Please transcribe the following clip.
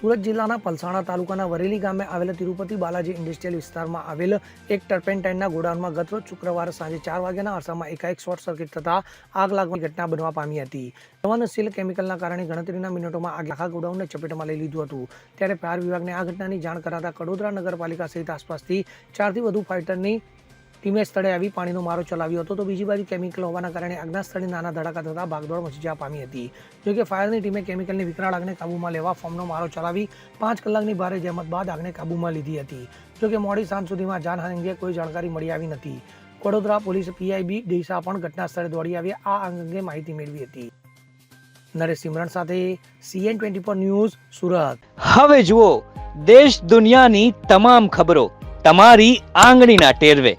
સુરત જિલ્લાના પલસાણા તાલુકાના વરેલી ગામે આવેલા તિરુપતિ બાલાજી ઇન્ડસ્ટ્રીયલ વિસ્તારમાં આવેલ એક ટર્પેન્ટાઇનના ગોડાઉનમાં ગતરોજ શુક્રવારે સાંજે ચાર વાગ્યાના અરસામાં એકાએક શોર્ટ સર્કિટ થતાં આગ લાગવાની ઘટના બનવા પામી હતી. સંવેદનશીલ કેમિકલના કારણે ગણતરીના મિનિટોમાં આગ આખા ગોડાઉનને ચપેટમાં લઈ લીધું હતું. ત્યારે ફાયર વિભાગને આ ઘટનાની જાણ કરાતા કડોદરા નગરપાલિકા સહિત આસપાસથી ચારથી વધુ ફાઇટરની ટીમે સ્થળે આવી પાણીનો મારો ચલાવ્યો હતો તો બીજી બાજુ કેમિકલ હોવાના કારણે આગના સ્થળે નાના ધડાકા થતાં ભાગદોડ મચી જવા પામી હતી. જોકે ફાયરની ટીમે કેમિકલની વિકરાળ આગને કાબૂમાં લેવા ફોર્મનો મારો ચલાવી પાંચ કલાકની ભારે જહેમત બાદ આગને કાબૂમાં લીધી હતી. જોકે મોડી સાંજ સુધીમાં જાનહાનિ અંગે કોઈ જાણકારી મળી આવી નથી. વડોદરા પોલીસ પીઆઈબી ડીસા પણ ઘટના સ્થળે દોડી આવી. આ અંગે માહિતી મેળવી હતી. નરેશ સિમરન સાથે CN twenty four news Surat. હવે જુઓ, દેશ દુનિયાની તમામ ખબરો તમારી આંગળીના ટેરવે.